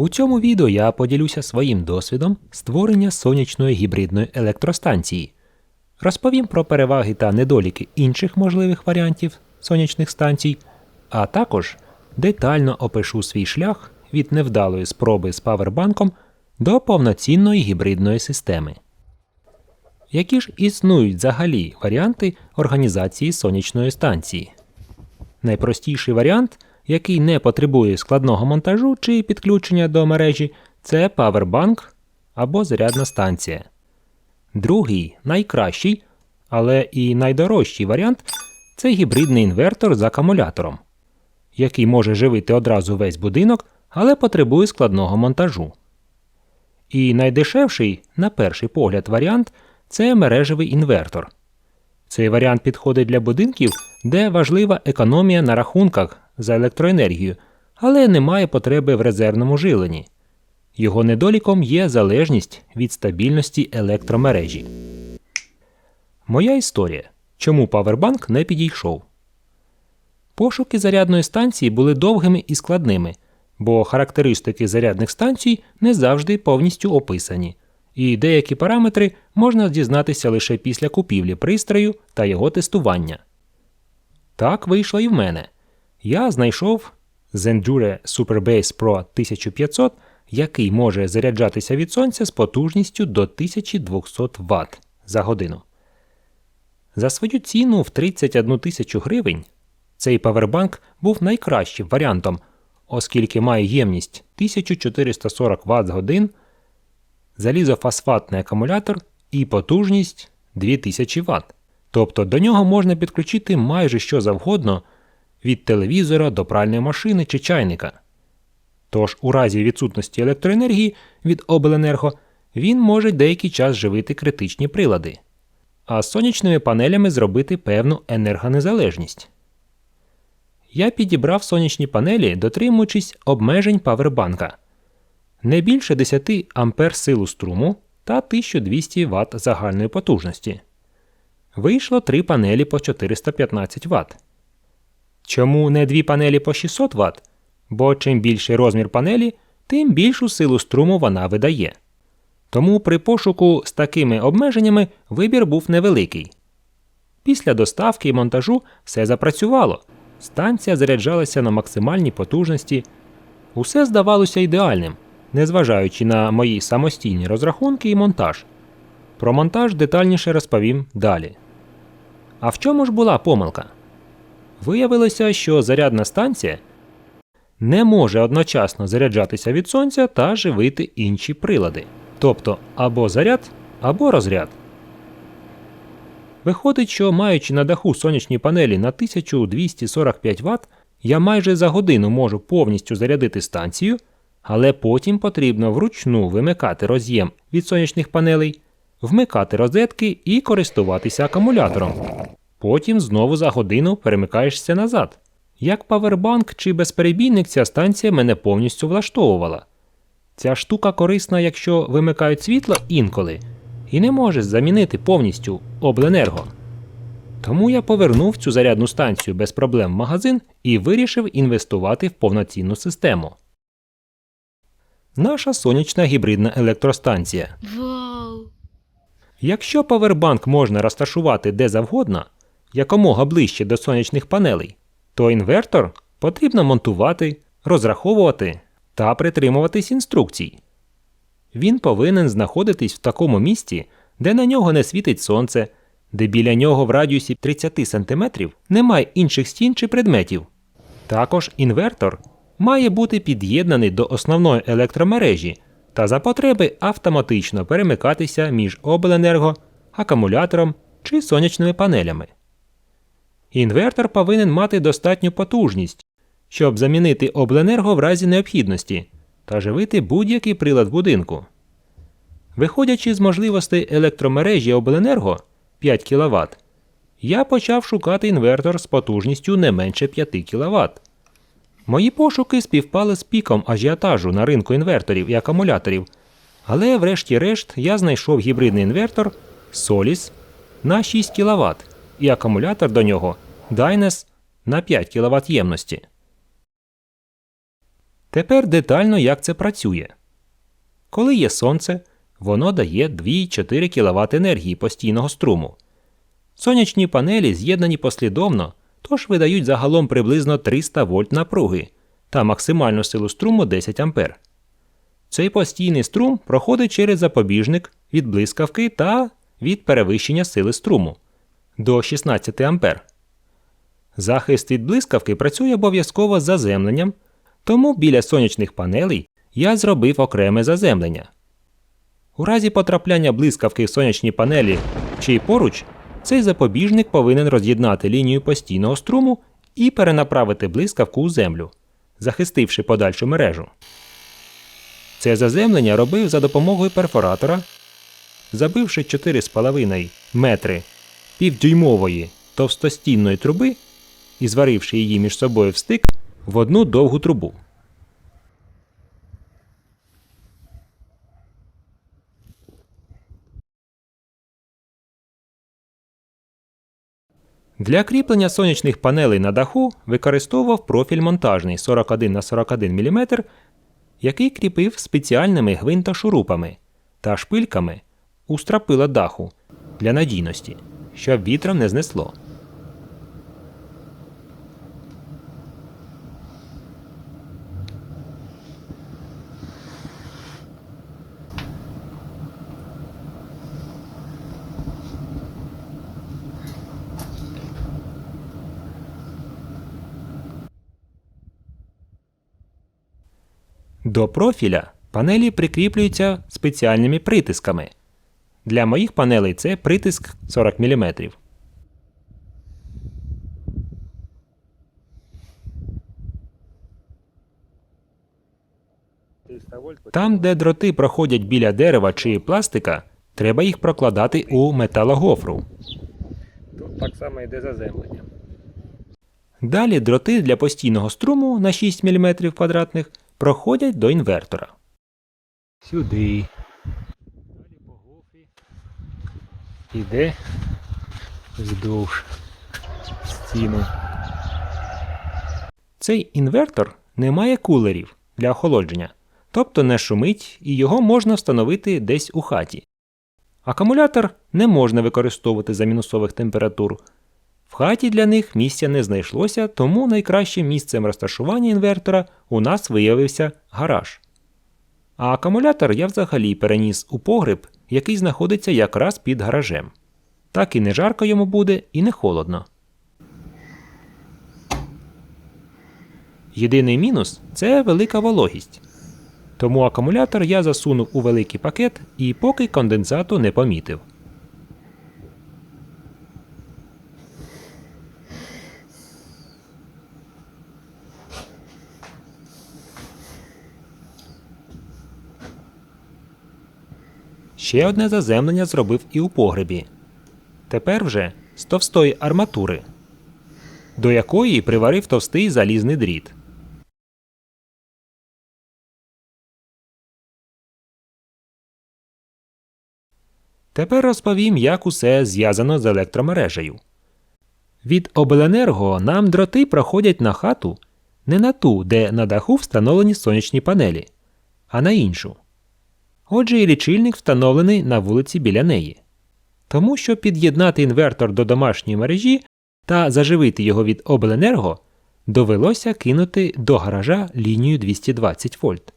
У цьому відео я поділюся своїм досвідом створення сонячної гібридної електростанції. Розповім про переваги та недоліки інших можливих варіантів сонячних станцій, а також детально опишу свій шлях від невдалої спроби з павербанком до повноцінної гібридної системи. Які ж існують взагалі варіанти організації сонячної станції? Найпростіший варіант, який не потребує складного монтажу чи підключення до мережі, це павербанк або зарядна станція. Другий, найкращий, але і найдорожчий варіант це гібридний інвертор з акумулятором, який може живити одразу весь будинок, але потребує складного монтажу. І найдешевший, на перший погляд, варіант це мережевий інвертор. Цей варіант підходить для будинків, де важлива економія на рахунках за електроенергію, але немає потреби в резервному жиленні. Його недоліком є залежність від стабільності електромережі. Моя історія. Чому павербанк не підійшов? Пошуки зарядної станції були довгими і складними, бо характеристики зарядних станцій не завжди повністю описані, і деякі параметри можна дізнатися лише після купівлі пристрою та його тестування. Так вийшло і в мене. Я знайшов Zendure Superbase Pro 1500, який може заряджатися від сонця з потужністю до 1200 Вт за годину. За свою ціну в 31 тисячу гривень цей павербанк був найкращим варіантом, оскільки має ємність 1440 Вт годин, залізофосфатний акумулятор і потужність 2000 Вт. Тобто до нього можна підключити майже що завгодно від телевізора до пральної машини чи чайника. Тож у разі відсутності електроенергії від обленерго він може деякий час живити критичні прилади, а з сонячними панелями зробити певну енергонезалежність. Я підібрав сонячні панелі, дотримуючись обмежень павербанка не більше 10 А силу струму та 1200 Вт загальної потужності. Вийшло три панелі по 415 Вт. Чому не дві панелі по 600 Вт? Бо чим більший розмір панелі, тим більшу силу струму вона видає. Тому при пошуку з такими обмеженнями вибір був невеликий. Після доставки і монтажу все запрацювало. Станція заряджалася на максимальній потужності. Усе здавалося ідеальним, незважаючи на мої самостійні розрахунки і монтаж. Про монтаж детальніше розповім далі. А в чому ж була помилка? Виявилося, що зарядна станція не може одночасно заряджатися від сонця та живити інші прилади, тобто або заряд, або розряд. Виходить, що маючи на даху сонячні панелі на 1245 Вт, я майже за годину можу повністю зарядити станцію, але потім потрібно вручну вимикати роз'єм від сонячних панелей, вмикати розетки і користуватися акумулятором. Потім знову за годину перемикаєшся назад. Як павербанк чи безперебійник, ця станція мене повністю влаштовувала. Ця штука корисна, якщо вимикають світло інколи, і не може замінити повністю обленерго. Тому я повернув цю зарядну станцію без проблем в магазин і вирішив інвестувати в повноцінну систему. Наша сонячна гібридна електростанція. Вау! Якщо павербанк можна розташувати де завгодно, якомога ближче до сонячних панелей, то інвертор потрібно монтувати, розраховувати та притримуватись інструкцій. Він повинен знаходитись в такому місці, де на нього не світить сонце, де біля нього в радіусі 30 см немає інших стін чи предметів. Також інвертор має бути під'єднаний до основної електромережі та за потреби автоматично перемикатися між обленерго, акумулятором чи сонячними панелями. Інвертор повинен мати достатню потужність, щоб замінити обленерго в разі необхідності та живити будь-який прилад будинку. Виходячи з можливостей електромережі обленерго 5 кВт, я почав шукати інвертор з потужністю не менше 5 кВт. Мої пошуки співпали з піком ажіотажу на ринку інверторів і акумуляторів, але врешті-решт я знайшов гібридний інвертор Solis на 6 кВт і акумулятор до нього Dynes на 5 кВт ємності. Тепер детально як це працює. Коли є сонце, воно дає 2-4 кВт енергії постійного струму. Сонячні панелі з'єднані послідовно, тож видають загалом приблизно 300 вольт напруги та максимальну силу струму 10 А. Цей постійний струм проходить через запобіжник від блискавки та від перевищення сили струму до 16 А. Захист від блискавки працює обов'язково з заземленням, тому біля сонячних панелей я зробив окреме заземлення. У разі потрапляння блискавки в сонячні панелі чи поруч, цей запобіжник повинен роз'єднати лінію постійного струму і перенаправити блискавку у землю, захистивши подальшу мережу. Це заземлення робив за допомогою перфоратора, забивши 4,5 метри півдюймової товстостінної труби і зваривши її між собою в стик в одну довгу трубу. Для кріплення сонячних панелей на даху використовував профіль монтажний 41 на 41 мм, який кріпив спеціальними гвинтошурупами та шпильками у стропила даху для надійності, щоб вітром не знесло. До профіля панелі прикріплюються спеціальними притисками. Для моїх панелей це притиск 40 мм. Там, де дроти проходять біля дерева чи пластика, треба їх прокладати у металогофру. Тут так само йде заземлення. Далі дроти для постійного струму на 6 мм квадратних проходять до інвертора. Сюди. Далі по гофрі. Іде вздовж стіну. Цей інвертор не має кулерів для охолодження, тобто не шумить і його можна встановити десь у хаті. Акумулятор не можна використовувати за мінусових температур. В хаті для них місця не знайшлося, тому найкращим місцем розташування інвертора у нас виявився гараж. А акумулятор я взагалі переніс у погреб, який знаходиться якраз під гаражем. Так і не жарко йому буде, і не холодно. Єдиний мінус це велика вологість. Тому акумулятор я засунув у великий пакет і поки конденсату не помітив. Ще одне заземлення зробив і у погребі. Тепер вже з товстої арматури, до якої приварив товстий залізний дріт. Тепер розповім, як усе зв'язано з електромережею. Від обленерго нам дроти проходять на хату не на ту, де на даху встановлені сонячні панелі, а на іншу. Отже, і лічильник встановлений на вулиці біля неї. Тому, щоб під'єднати інвертор до домашньої мережі та заживити його від обленерго, довелося кинути до гаража лінію 220 вольт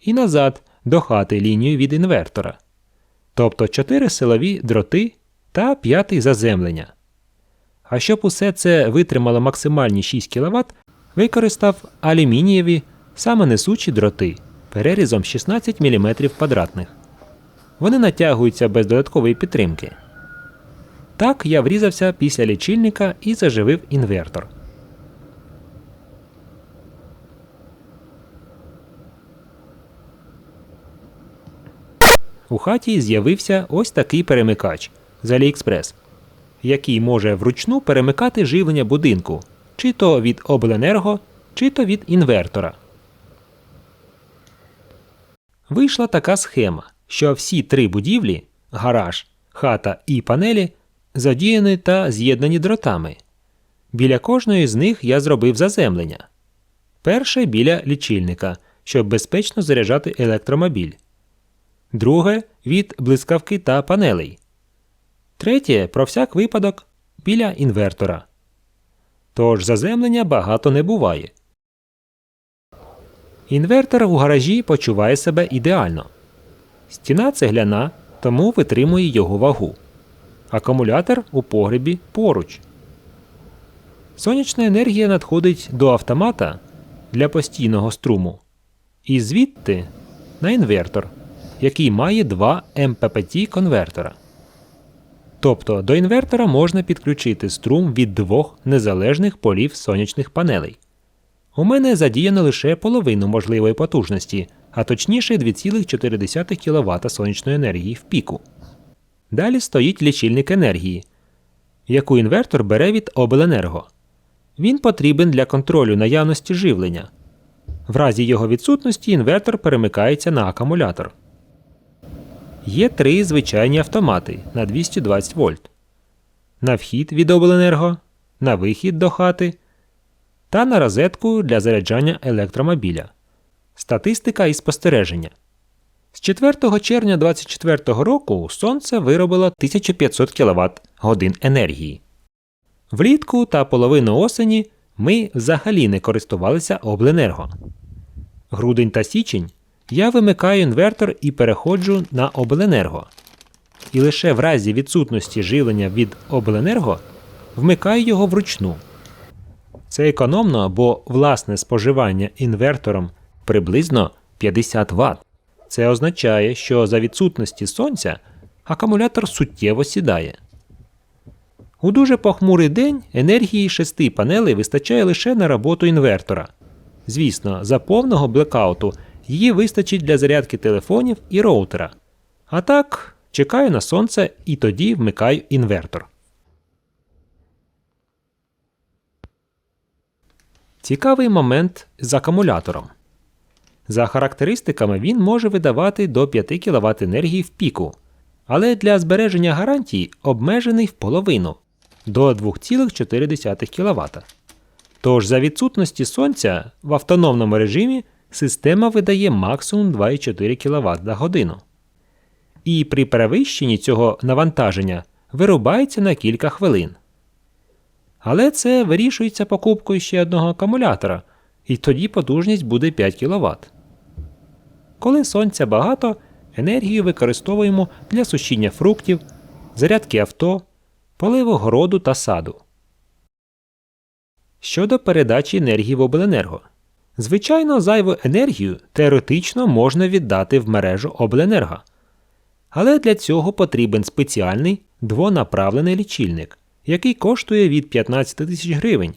і назад до хати лінію від інвертора, тобто 4 силові дроти та п'ятий заземлення. А щоб усе це витримало максимальні 6 кВт, використав алюмінієві самонесучі дроти перерізом 16 мм квадратних. Вони натягуються без додаткової підтримки. Так я врізався після лічильника і заживив інвертор. У хаті з'явився ось такий перемикач з AliExpress, який може вручну перемикати живлення будинку чи то від обленерго, чи то від інвертора. Вийшла така схема, що всі три будівлі гараж, хата і панелі задіяні та з'єднані дротами. Біля кожної з них я зробив заземлення. Перше біля лічильника, щоб безпечно заряджати електромобіль. Друге від блискавки та панелей. Третє про всяк випадок біля інвертора. Тож заземлення багато не буває. Інвертор у гаражі почуває себе ідеально. Стіна цегляна, тому витримує його вагу. Акумулятор у погребі поруч. Сонячна енергія надходить до автомата для постійного струму. І звідти на інвертор, який має два МППТ конвертора. Тобто до інвертора можна підключити струм від двох незалежних полів сонячних панелей. У мене задіяно лише половину можливої потужності, а точніше 2,4 кВт сонячної енергії в піку. Далі стоїть лічильник енергії, яку інвертор бере від обленерго. Він потрібен для контролю наявності живлення. В разі його відсутності інвертор перемикається на акумулятор. Є три звичайні автомати на 220 вольт. На вхід від обленерго, на вихід до хати та на розетку для заряджання електромобіля. Статистика і спостереження. З 4 червня 2024 року сонце виробило 1500 кВт годин енергії. Влітку та половину осені ми взагалі не користувалися обленерго. Грудень та січень я вимикаю інвертор і переходжу на обленерго. І лише в разі відсутності живлення від обленерго вмикаю його вручну. Це економно, бо власне споживання інвертором приблизно 50 Вт. Це означає, що за відсутності сонця акумулятор суттєво сідає. У дуже похмурий день енергії шести панелей вистачає лише на роботу інвертора. Звісно, за повного блекауту її вистачить для зарядки телефонів і роутера. А так, чекаю на сонце і тоді вмикаю інвертор. Цікавий момент з акумулятором. За характеристиками він може видавати до 5 кВт енергії в піку, але для збереження гарантії обмежений в половину до 2,4 кВт. Тож за відсутності сонця в автономному режимі система видає максимум 2,4 кВт за годину. І при перевищенні цього навантаження вирубається на кілька хвилин. Але це вирішується покупкою ще одного акумулятора, і тоді потужність буде 5 кВт. Коли сонця багато, енергію використовуємо для сушіння фруктів, зарядки авто, поливу городу та саду. Щодо передачі енергії в обленерго. Звичайно, зайву енергію теоретично можна віддати в мережу обленерго. Але для цього потрібен спеціальний двонаправлений лічильник, який коштує від 15 тисяч гривень,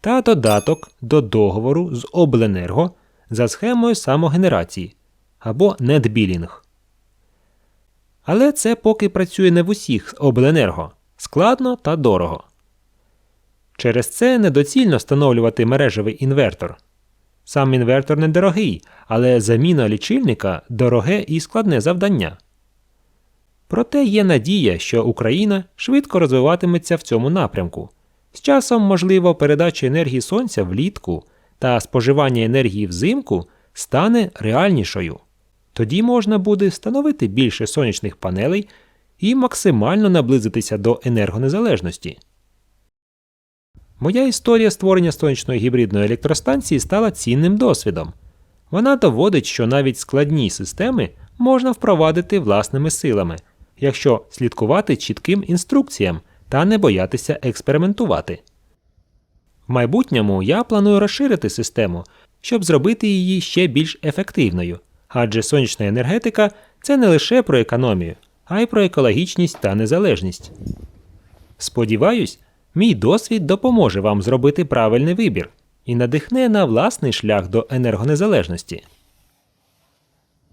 та додаток до договору з обленерго за схемою самогенерації або нетбілінг. Але це поки працює не в усіх обленерго складно та дорого. Через це недоцільно встановлювати мережевий інвертор. Сам інвертор недорогий, але заміна лічильника дороге і складне завдання. Проте є надія, що Україна швидко розвиватиметься в цьому напрямку. З часом, можливо, передача енергії сонця влітку та споживання енергії взимку стане реальнішою. Тоді можна буде встановити більше сонячних панелей і максимально наблизитися до енергонезалежності. Моя історія створення сонячної гібридної електростанції стала цінним досвідом. Вона доводить, що навіть складні системи можна впровадити власними силами, якщо слідкувати чітким інструкціям та не боятися експериментувати. В майбутньому я планую розширити систему, щоб зробити її ще більш ефективною, адже сонячна енергетика це не лише про економію, а й про екологічність та незалежність. Сподіваюсь, мій досвід допоможе вам зробити правильний вибір і надихне на власний шлях до енергонезалежності.